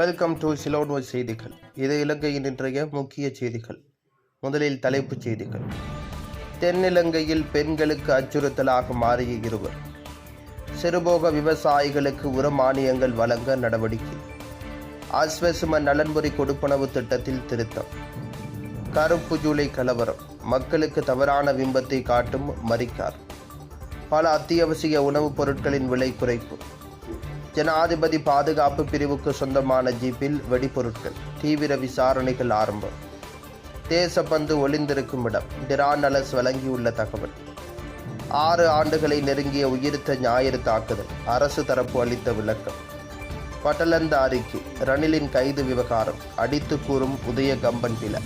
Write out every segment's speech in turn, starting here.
Welcome to சிலோன்வோ செய்திகள் இது இலங்கையின் இன்றைய முக்கிய செய்திகள். முதலில் தலைப்புச் செய்திகள். தென்னிலங்கையில் பெண்களுக்கு அச்சுறுத்தலாக மாறிய இருவர். சிறுபோக விவசாயிகளுக்கு உர மானியங்கள் வழங்க நடவடிக்கை. ஆஸ்வசும நலன்புரி கொடுப்பனவு திட்டத்தில் திருத்தம். கருப்பு ஜூலை கலவரம். மக்களுக்கு தவறான பிம்பத்தை காட்டும் மறிக்கார். பல அத்தியாவசிய உணவுப் பொருட்களின் விலை குறைப்பு. ஜனாதிபதி பாதுகாப்பு பிரிவுக்கு சொந்தமான ஜீப்பில் வெடிபொருட்கள் தீவிர விசாரணைகள் ஆரம்பம். தேசப்பந்து ஒளிந்திருக்கும் இடம் டிரான் அலஸ் வழங்கியுள்ள தகவல். ஆறு ஆண்டுகளை நெருங்கிய உயிர்த்த ஞாயிறு தாக்குதல் அரசு தரப்பு அளித்த விளக்கம். பட்டலந்த அறிக்கை ரணிலின் கைது விவகாரம் அடித்து கூறும் உதய கம்பன் பில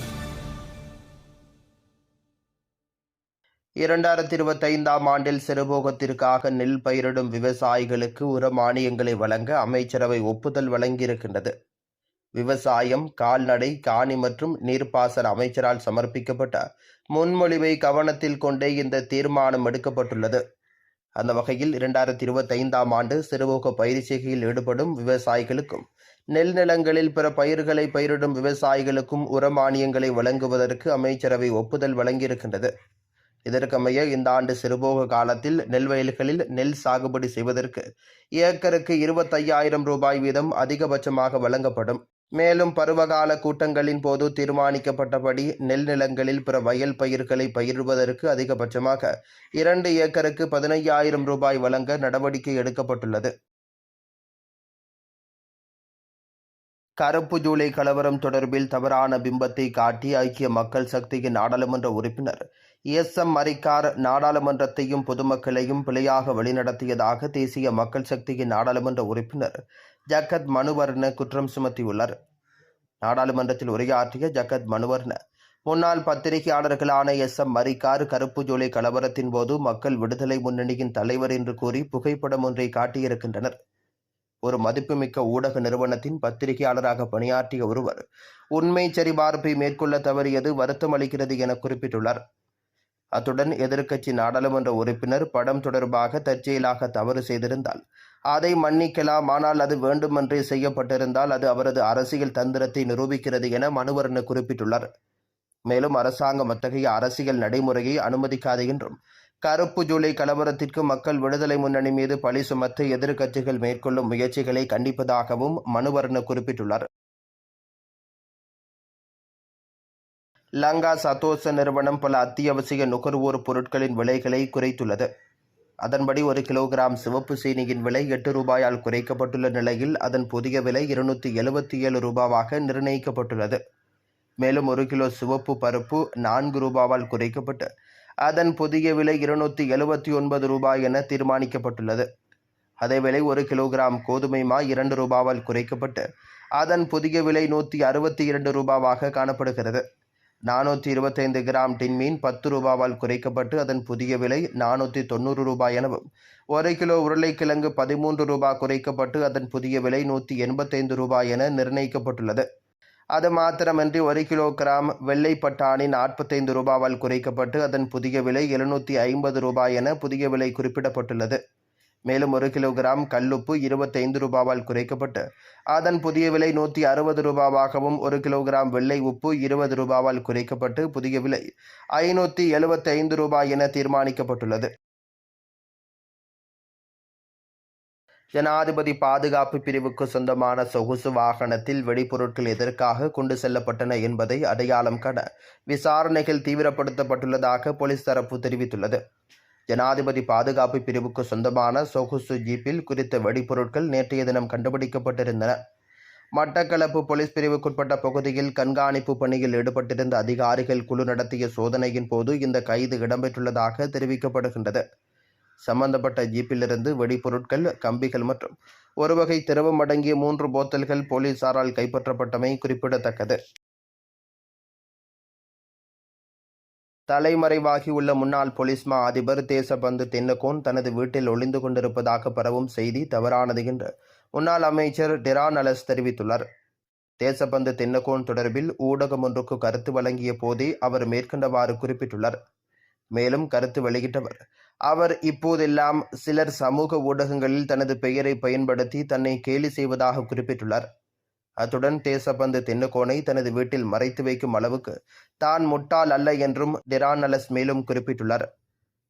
இரண்டாயிரத்தி இருபத்தைந்தாம் ஆண்டில் சிறுபோகத்திற்காக நெல் பயிரிடும் விவசாயிகளுக்கு உர மானியங்களை வழங்க அமைச்சரவை ஒப்புதல் வழங்கியிருக்கின்றது. விவசாயம் கால்நடை காணி மற்றும் நீர்ப்பாசன அமைச்சரால் சமர்ப்பிக்கப்பட்ட முன்மொழிவை கவனத்தில் கொண்டே இந்த தீர்மானம் எடுக்கப்பட்டுள்ளது. அந்த வகையில் இரண்டாயிரத்தி இருபத்தைந்தாம் ஆண்டு சிறுபோக பயிர் செய்கையில் ஈடுபடும் விவசாயிகளுக்கும் நெல் நிலங்களில் பிற பயிர்களை பயிரிடும் விவசாயிகளுக்கும் உர மானியங்களை வழங்குவதற்கு அமைச்சரவை ஒப்புதல் வழங்கியிருக்கின்றது. இதற்கமைய இந்த ஆண்டு சிறுபோக காலத்தில் நெல் வயல்களில் நெல் சாகுபடி செய்வதற்கு ஏக்கருக்கு இருபத்தையாயிரம் ரூபாய் வீதம் அதிகபட்சமாக வழங்கப்படும். மேலும் பருவகால கூட்டங்களின் போது தீர்மானிக்கப்பட்டபடி நெல் நிலங்களில் பிற வயல் பயிர்களை பயிரிடுவதற்கு அதிகபட்சமாக இரண்டு ஏக்கருக்கு பதினையாயிரம் ரூபாய் வழங்க நடவடிக்கை எடுக்கப்பட்டுள்ளது. கருப்பு ஜூலை கலவரம் தொடர்பில் தவறான பிம்பத்தை காட்டி ஐக்கிய மக்கள் சக்தியின் நாடாளுமன்ற உறுப்பினர் எஸ் எம் மரிக்கார் நாடாளுமன்றத்தையும் பொதுமக்களையும் பிழையாக வழிநடத்தியதாக தேசிய மக்கள் சக்தியின் நாடாளுமன்ற உறுப்பினர் ஜக்கத் மனுவர்ண குற்றம் சுமத்தியுள்ளார். நாடாளுமன்றத்தில் உரையாற்றிய ஜக்கத் மனுவர்ண முன்னாள் பத்திரிகையாளர்களான எஸ் எம் மரிக்கார் கருப்பு ஜூலை கலவரத்தின் போது மக்கள் விடுதலை முன்னணியின் தலைவர் என்று கூறி புகைப்படம் ஒன்றை காட்டியிருக்கின்றனர். ஒரு மதிப்புமிக்க ஊடக நிறுவனத்தின் பத்திரிகையாளராக பணியாற்றிய ஒருவர் உண்மை சரிபார்ப்பை மேற்கொள்ள தவறியது வருத்தம் அளிக்கிறது என குறிப்பிட்டுள்ளார். அத்துடன் எதிர்க்கட்சி நாடாளுமன்ற உறுப்பினர் படம் தொடர்பாக தற்செயலாக தவறு செய்திருந்தால் அதை மன்னிக்கலாம். ஆனால் அது வேண்டுமென்றே செய்யப்பட்டிருந்தால் அது அவரது அரசியல் தந்திரத்தை நிரூபிக்கிறது என மனுவரன் குறிப்பிட்டுள்ளார். மேலும் அரசாங்கம் அத்தகைய அரசியல் நடைமுறையை அனுமதிக்காது என்றும் கருப்பு ஜூலை கலவரத்திற்கு மக்கள் விடுதலை முன்னணி மீது பழி சுமத்த எதிர்க்கட்சிகள் மேற்கொள்ளும் முயற்சிகளை கண்டிப்பதாகவும் மனுவரன் குறிப்பிட்டுள்ளார். லங்கா சதோச நிறுவனம் பல அத்தியாவசிய நுகர்வோர் பொருட்களின் விலைகளை குறைத்துள்ளது. அதன்படி ஒரு கிலோகிராம் சிவப்பு சீனியின் விலை எட்டு ரூபாயால் குறைக்கப்பட்டுள்ள நிலையில் அதன் புதிய விலை இருநூற்றி எழுபத்தி ஏழு ரூபாவாக நிர்ணயிக்கப்பட்டுள்ளது. மேலும் ஒரு கிலோ சிவப்பு பருப்பு நான்கு ரூபாவால் குறைக்கப்பட்டு அதன் புதிய விலை இருநூற்றி எழுபத்தி ஒன்பது ரூபாய் என தீர்மானிக்கப்பட்டுள்ளது. அதேவேளை ஒரு கிலோகிராம் கோதுமை மா இரண்டு ரூபாவால் குறைக்கப்பட்டு அதன் புதிய விலை நூற்றி அறுபத்தி இரண்டு ரூபாவாக காணப்படுகிறது. நானூற்றி இருபத்தைந்து கிராம் டின்மீன் பத்து ரூபாவால் குறைக்கப்பட்டு அதன் புதிய விலை நானூற்றி தொண்ணூறு ரூபாய் எனவும் ஒரு கிலோ உருளைக்கிழங்கு பதிமூன்று ரூபாய் குறைக்கப்பட்டு அதன் புதிய விலை நூற்றி எண்பத்தைந்து ரூபாய் என நிர்ணயிக்கப்பட்டுள்ளது. அது மாத்திரமின்றி ஒரு கிலோ கிராம் வெள்ளை பட்டாணி நாற்பத்தைந்து ரூபாவால் குறைக்கப்பட்டு அதன் புதிய விலை எழுநூற்றி ஐம்பது ரூபாய் என புதிய விலை குறிப்பிடப்பட்டுள்ளது. மேலும் ஒரு கிலோகிராம் கல்லுப்பு இருபத்தைந்து ரூபாவால் குறைக்கப்பட்டு அதன் புதிய விலை நூற்றி அறுபது ரூபாவாகவும் ஒரு கிலோகிராம் வெள்ளை உப்பு இருபது ரூபாவால் குறைக்கப்பட்டு புதிய விலை ஐநூற்றி எழுபத்தைந்து ரூபாய் என தீர்மானிக்கப்பட்டுள்ளது. ஜனாதிபதி பாதுகாப்பு பிரிவுக்கு சொந்தமான சொகுசு வாகனத்தில் வெடிபொருட்கள் எதற்காக கொண்டு செல்லப்பட்டன என்பதை அடையாளம் காண விசாரணைகள் தீவிரப்படுத்தப்பட்டுள்ளதாக போலீஸ் தரப்பு தெரிவித்துள்ளது. ஜனாதிபதி பாதுகாப்பு பிரிவுக்கு சொந்தமான சொகுசு ஜீப்பில் குறித்த வெடிபொருட்கள் நேற்றைய தினம் கண்டுபிடிக்கப்பட்டிருந்தன. மட்டக்களப்பு போலீஸ் பிரிவுக்குட்பட்ட பகுதியில் கண்காணிப்பு பணியில் ஈடுபட்டிருந்த அதிகாரிகள் குழு நடத்திய சோதனையின் போது இந்த கைது இடம்பெற்றுள்ளதாக தெரிவிக்கப்படுகின்றது. சம்பந்தப்பட்ட ஜீப்பிலிருந்து வெடிபொருட்கள் கம்பிகள் மற்றும் ஒரு வகை திரவம் அடங்கிய மூன்று போத்தல்கள் போலீசாரால் கைப்பற்றப்பட்டமை குறிப்பிடத்தக்கது. தலைமறைவாகியுள்ள முன்னாள் போலீஸ் மா அதிபர் தேசபந்து தென்னகோன் தனது வீட்டில் ஒளிந்து கொண்டிருப்பதாக பரவும் செய்தி தவறானது என்று முன்னாள் அமைச்சர் டெரான் அலஸ் தெரிவித்துள்ளார். தேசபந்து தென்னகோன் தொடர்பில் ஊடகம் ஒன்றுக்கு கருத்து வழங்கிய போதே அவர் மேற்கண்டவாறு குறிப்பிட்டுள்ளார். மேலும் கருத்து வெளியிட்டவர் அவர் இப்போதெல்லாம் சிலர் சமூக ஊடகங்களில் தனது பெயரை பயன்படுத்தி தன்னை கேலி செய்வதாக குறிப்பிட்டுள்ளார். அத்துடன் தேசபந்து தென்னுகோனை தனது வீட்டில் மறைத்து வைக்கும் அளவுக்கு தான் முட்டாள் அல்ல என்றும் டிரானலஸ் மேலும் குறிப்பிட்டுள்ளார்.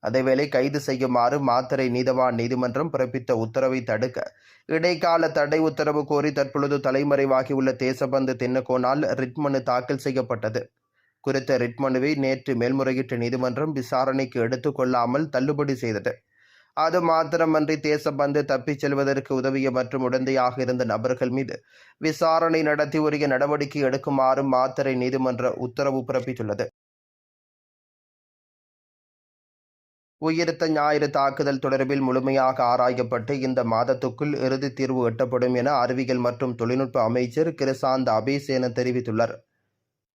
அதேவேளை கைது செய்யுமாறு மாத்திரை நீதவான் நீதிமன்றம் பிறப்பித்த உத்தரவை தடுக்க இடைக்கால தடை உத்தரவு கோரி தற்பொழுது தலைமறைவாகியுள்ள தேசபந்து தென்னகோனால் ரிட் மனு தாக்கல் செய்யப்பட்டது. குறித்த ரிட் மனுவை நேற்று மேல்முறையீட்டு நீதிமன்றம் விசாரணைக்கு எடுத்துக்கொள்ளாமல் தள்ளுபடி செய்தது. அது மாத்திரமன்றி தேசபந்து தப்பிச் செல்வதற்கு உதவிய மற்றும் உடந்தையாக இருந்த நபர்கள் மீது விசாரணை நடத்தி உரிய நடவடிக்கை எடுக்குமாறும் மாத்தறை நீதிமன்ற உத்தரவு பிறப்பித்துள்ளது. உயிர்த்த ஞாயிறு தாக்குதல் தொடர்பில் முழுமையாக ஆராயப்பட்டு இந்த மாதத்துக்குள் இறுதி தீர்வு எட்டப்படும் என அறிவியல் மற்றும் தொழில்நுட்ப அமைச்சர் கிருசாந்த் அபிசேன தெரிவித்துள்ளார்.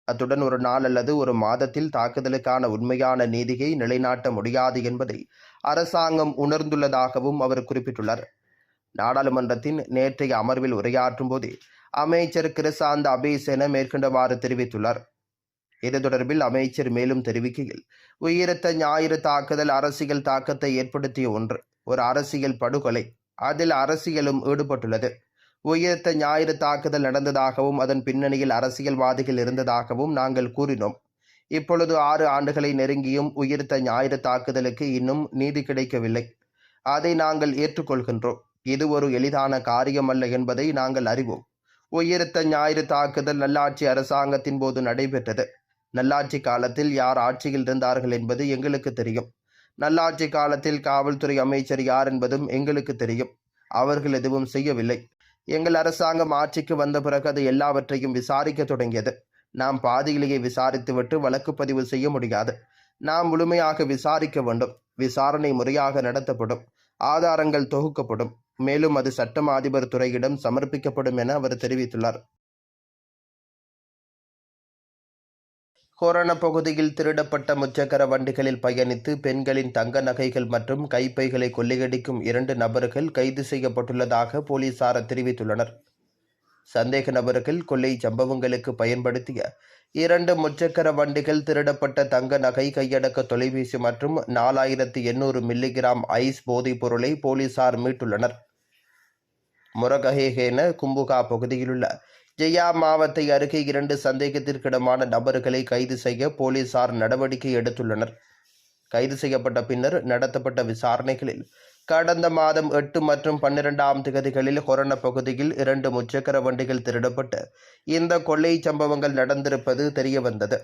அத்துடன் ஒரு நாள் அல்லது ஒரு மாதத்தில் தாக்குதலுக்கான உண்மையான நீதியை நிலைநாட்ட முடியாது என்பதை அரசாங்கம் உணர்ந்துள்ளதாகவும் அவர் குறிப்பிட்டுள்ளார். நாடாளுமன்றத்தின் நேற்றைய அமர்வில் உரையாற்றும் போது அமைச்சர் கிருசாந்த் அபேசென மேற்கொண்டவாறு தெரிவித்துள்ளார். இது தொடர்பில் அமைச்சர் மேலும் தெரிவிக்கையில் உயிரத்த ஞாயிறு தாக்குதல் அரசியல் தாக்கத்தை ஏற்படுத்திய ஒன்று ஒரு அரசியல் படுகொலை அதில் அரசியலும் ஈடுபட்டுள்ளது. உயிர்த்த ஞாயிறு தாக்குதல் நடந்ததாகவும் அதன் பின்னணியில் அரசியல்வாதிகள் இருந்ததாகவும் நாங்கள் கூறினோம். இப்பொழுது ஆறு ஆண்டுகளை நெருங்கியும் உயிர்த்த ஞாயிறு தாக்குதலுக்கு இன்னும் நீதி கிடைக்கவில்லை. அதை நாங்கள் ஏற்றுக்கொள்கின்றோம். இது ஒரு எளிதான காரியமல்ல என்பதை நாங்கள் அறிவோம். உயிர்த்த ஞாயிறு தாக்குதல் நல்லாட்சி அரசாங்கத்தின் போது நடைபெற்றது. நல்லாட்சி காலத்தில் யார் ஆட்சியில் இருந்தார்கள் என்பது எங்களுக்கு தெரியும். நல்லாட்சி காலத்தில் காவல்துறை அமைச்சர் யார் என்பதும் எங்களுக்கு தெரியும். அவர்கள் எதுவும் செய்யவில்லை. எங்கள் அரசாங்கம் ஆட்சிக்கு வந்த பிறகு அது எல்லாவற்றையும் விசாரிக்க தொடங்கியது. நாம் பாதியிலேயே விசாரித்துவிட்டு வழக்கு பதிவு செய்ய முடியாது. நாம் முழுமையாக விசாரிக்க வேண்டும். விசாரணை முறையாக நடத்தப்படும். ஆதாரங்கள் தொகுக்கப்படும். மேலும் அது சட்டம் அதிபர் துறையிடம் சமர்ப்பிக்கப்படும் என அவர் தெரிவித்துள்ளார். கொரோனா பகுதியில் திருடப்பட்ட முச்சக்கர வண்டிகளில் பயணித்து பெண்களின் தங்க நகைகள் மற்றும் கைப்பைகளை கொள்ளையடிக்கும் இரண்டு நபர்கள் கைது செய்யப்பட்டுள்ளதாக போலீசார் தெரிவித்துள்ளனர். சந்தேக நபர்கள் கொள்ளை சம்பவங்களுக்கு பயன்படுத்திய இரண்டு முச்சக்கர வண்டிகள் திருடப்பட்ட தங்க நகை கையடக்க தொலைபேசி மற்றும் நாலாயிரத்து எண்ணூறு மில்லிகிராம் ஐஸ் போதைப் பொருளை போலீசார் மீட்டுள்ளனர். முரகஹேகேன கும்புகா பகுதியிலுள்ள ஜெயா மாவத்தை அருகே இரண்டு சந்தேகத்திற்கிடமான நபர்களை கைது செய்ய போலீசார் நடவடிக்கை எடுத்துள்ளனர். கைது செய்யப்பட்ட பின்னர் நடத்தப்பட்ட விசாரணைகளில் கடந்த மாதம் எட்டு மற்றும் பன்னிரெண்டாம் திகதிகளில் கொரோனா பகுதியில் இரண்டு முச்சக்கர வண்டிகள் திருடப்பட்டு இந்த கொள்ளை சம்பவங்கள் நடந்திருப்பது தெரியவந்தது.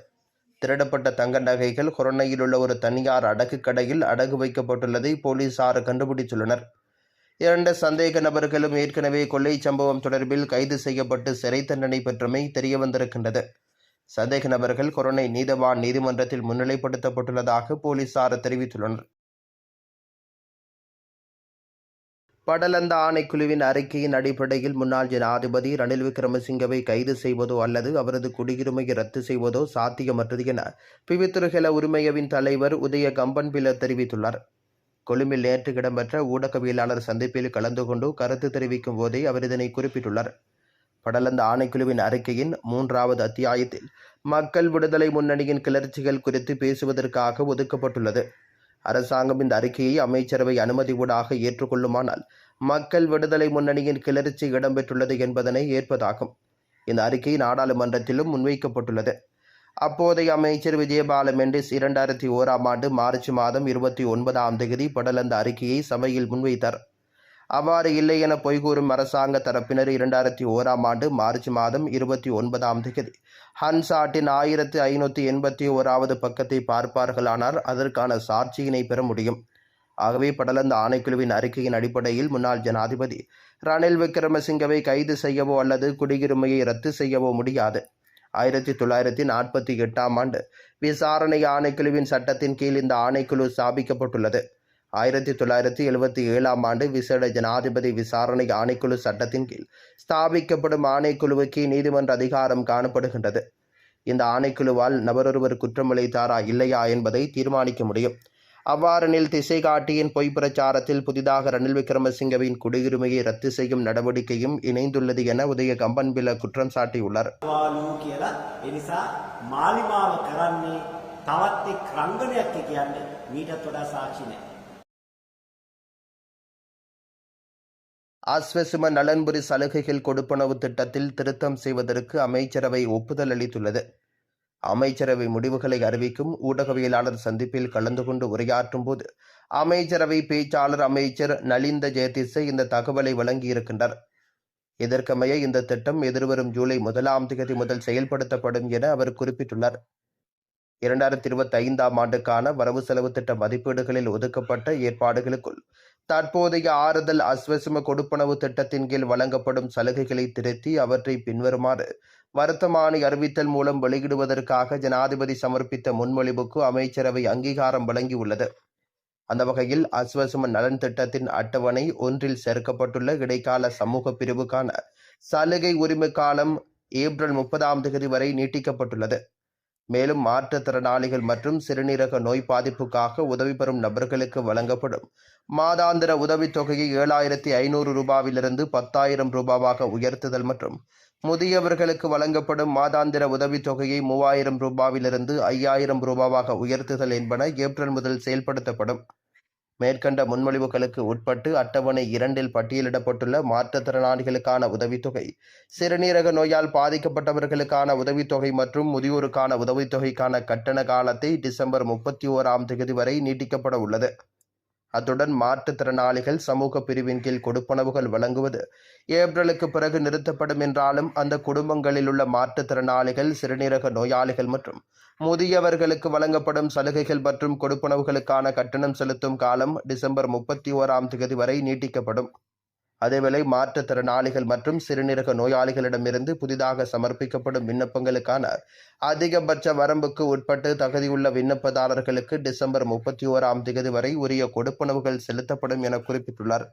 திருடப்பட்ட தங்க நகைகள் கொரோனையில் உள்ள ஒரு தனியார் அடகு கடையில் அடகு வைக்கப்பட்டுள்ளதை போலீசார் கண்டுபிடித்துள்ளனர். இரண்டு சந்தேக நபர்களும் ஏற்கனவே கொள்ளை சம்பவம் தொடர்பில் கைது செய்யப்பட்டு சிறை தண்டனை பெற்றமை தெரியவந்திருக்கின்றது. சந்தேக நபர்கள் கொரோனை நீதவான் நீதிமன்றத்தில் முன்னிலைப்படுத்தப்பட்டுள்ளதாக போலீசார் தெரிவித்துள்ளனர். படலந்த ஆணைக்குழுவின் அறிக்கையின் அடிப்படையில் முன்னாள் ஜனாதிபதி ரணில் விக்ரமசிங்கவை கைது செய்வதோ அல்லது அவரது குடியுரிமையை ரத்து செய்வதோ சாத்தியமற்றது என பிவித்துருகல உரிமையவின் தலைவர் உதய கம்பன்பில தெரிவித்துள்ளார். கொழும்பில் நேற்று இடம்பெற்ற ஊடகவியலாளர் சந்திப்பில் கலந்து கொண்டு கருத்து தெரிவிக்கும் போதே அவர் இதனை குறிப்பிட்டுள்ளார். படலந்த ஆணைக்குழுவின் அறிக்கையின் மூன்றாவது அத்தியாயத்தில் மக்கள் விடுதலை முன்னணியின் கிளர்ச்சிகள் குறித்து பேசுவதற்காக ஒதுக்கப்பட்டுள்ளது. அரசாங்கம் இந்த அறிக்கையை அமைச்சரவை அனுமதியூடாக ஏற்றுக்கொள்ளுமானால் மக்கள் விடுதலை முன்னணியின் கிளர்ச்சி இடம்பெற்றுள்ளது என்பதனை ஏற்பதாகும். இந்த அறிக்கை நாடாளுமன்றத்திலும் முன்வைக்கப்பட்டுள்ளது. அப்போதைய அமைச்சர் விஜயபால மெண்டிஸ் இரண்டாயிரத்தி ஓராம் ஆண்டு மார்ச் மாதம் இருபத்தி ஒன்பதாம் தேதி படலந்த அறிக்கையை சபையில் முன்வைத்தார். அவ்வாறு இல்லை என பொய்கூறும் அரசாங்க தரப்பினர் இரண்டாயிரத்தி ஓராம் ஆண்டு மார்ச் மாதம் இருபத்தி ஒன்பதாம் தேதி ஹன்சாட்டின் ஆயிரத்தி ஐநூற்றி எண்பத்தி ஓராவது பக்கத்தை பார்ப்பார்களானால் அதற்கான சாட்சியினை பெற முடியும். ஆகவே படலந்த ஆணைக்குழுவின் அறிக்கையின் அடிப்படையில் முன்னாள் ஜனாதிபதி ரணில் விக்ரமசிங்கவை கைது செய்யவோ அல்லது குடியுரிமையை ரத்து செய்யவோ முடியாது. ஆயிரத்தி தொள்ளாயிரத்தி நாற்பத்தி எட்டாம் ஆண்டு விசாரணை ஆணைக்குழுவின் சட்டத்தின் கீழ் இந்த ஆணைக்குழு ஸ்தாபிக்கப்பட்டுள்ளது. ஆயிரத்தி தொள்ளாயிரத்தி எழுபத்தி ஏழாம் ஆண்டு விசேட ஜனாதிபதி விசாரணை ஆணைக்குழு சட்டத்தின் கீழ் ஸ்தாபிக்கப்படும் ஆணைக்குழுவுக்கு நீதிமன்ற அதிகாரம் காணப்படுகின்றது. இந்த ஆணைக்குழுவால் நபரொருவர் குற்றமிழைத்தாரா இல்லையா என்பதை தீர்மானிக்க முடியும். அவ்வாறெனில் திசை காட்டியின் பொய் பிரச்சாரத்தில் புதிதாக ரணில் விக்ரமசிங்கவின் குடியுரிமையை ரத்து செய்யும் நடவடிக்கையும் இணைந்துள்ளது என உதய கம்பன் கம்பன்பில குற்றம் சாட்டியுள்ளார். ஆஸ்வசும நலன்புரி சலுகைகள் கொடுப்பனவு திட்டத்தில் திருத்தம் செய்வதற்கு அமைச்சரவை ஒப்புதல் அளித்துள்ளது. அமைச்சரவை முடிவுகளை அறிவிக்கும் ஊடகவியலாளர் சந்திப்பில் கலந்து கொண்டு உரையாற்றும் போது அமைச்சரவை பேச்சாளர் அமைச்சர் நலிந்த ஜெயதிசை இந்த தகவலை வழங்கியிருக்கின்றார். இதற்கமைய இந்த திட்டம் எதிர்வரும் ஜூலை முதலாம் தேதி முதல் செயல்படுத்தப்படும் என அவர் குறிப்பிட்டுள்ளார். இரண்டாயிரத்தி இருபத்தி ஐந்தாம் ஆண்டுக்கான வரவு செலவு திட்ட மதிப்பீடுகளில் ஒதுக்கப்பட்ட ஏற்பாடுகளுக்குள் தற்போதைய ஆறுதல் அஸ்வசிம கொடுப்பனவு திட்டத்தின் கீழ் வழங்கப்படும் சலுகைகளை திருத்தி அவற்றை பின்வருமாறு வருத்தமானி அறிவித்தல் மூலம் வெளியிடுவதற்காக ஜனாதிபதி சமர்ப்பித்த முன்மொழிவுக்கு அமைச்சரவை அங்கீகாரம் வழங்கியுள்ளது. அந்த வகையில் அஸ்வசும நலன் திட்டத்தின் அட்டவணை ஒன்றில் சேர்க்கப்பட்டுள்ள இடைக்கால சமூக பிரிவுக்கான சலுகை உரிமை காலம் ஏப்ரல் முப்பதாம் தேதி வரை நீட்டிக்கப்பட்டுள்ளது. மேலும் மாற்றுத்திறனாளிகள் மற்றும் சிறுநீரக நோய் பாதிப்புக்காக உதவி பெறும் நபர்களுக்கு வழங்கப்படும் மாதாந்திர உதவித்தொகையை ஏழாயிரத்தி ஐநூறு ரூபாவிலிருந்து பத்தாயிரம் ரூபாவாக உயர்த்துதல் மற்றும் முதியவர்களுக்கு வழங்கப்படும் மாதாந்திர உதவித்தொகையை மூவாயிரம் ரூபாவிலிருந்து ஐயாயிரம் ரூபாவாக உயர்த்துதல் என்பன ஏப்ரல் முதல் செயல்படுத்தப்படும். மேற்கண்ட முன்மொழிவுகளுக்கு உட்பட்டு அட்டவணை இரண்டில் பட்டியலிடப்பட்டுள்ள மாற்றுத்திறனாளிகளுக்கான உதவித்தொகை சிறுநீரக நோயால் பாதிக்கப்பட்டவர்களுக்கான உதவித்தொகை மற்றும் முதியோருக்கான உதவித்தொகைக்கான கட்டண காலத்தை டிசம்பர் முப்பத்தி ஓராம் தேதி வரை நீட்டிக்கப்பட உள்ளது. அத்துடன் மாற்றுத்திறனாளிகள் சமூக பிரிவின் கீழ் கொடுப்பனவுகள் வழங்குவது ஏப்ரலுக்கு பிறகு நிறுத்தப்படும் என்றாலும் அந்த குடும்பங்களில் உள்ள மாற்றுத்திறனாளிகள் சிறுநீரக நோயாளிகள் மற்றும் முதியவர்களுக்கு வழங்கப்படும் சலுகைகள் மற்றும் கொடுப்பனவுகளுக்கான கட்டணம் செலுத்தும் காலம் டிசம்பர் முப்பத்தி ஓராம் தேதி வரை நீட்டிக்கப்படும். அதேவேளை மாற்றுத்திறனாளிகள் மற்றும் சிறுநீரக நோயாளிகளிடமிருந்து புதிதாக சமர்ப்பிக்கப்படும் விண்ணப்பங்களுக்கான அதிகபட்ச வரம்புக்கு உட்பட்டு தகுதியுள்ள விண்ணப்பதாரர்களுக்கு டிசம்பர் முப்பத்தி ஓராம் தேதி வரை உரிய கொடுப்பனவுகள் செலுத்தப்படும் என குறிப்பிட்டுள்ளார்.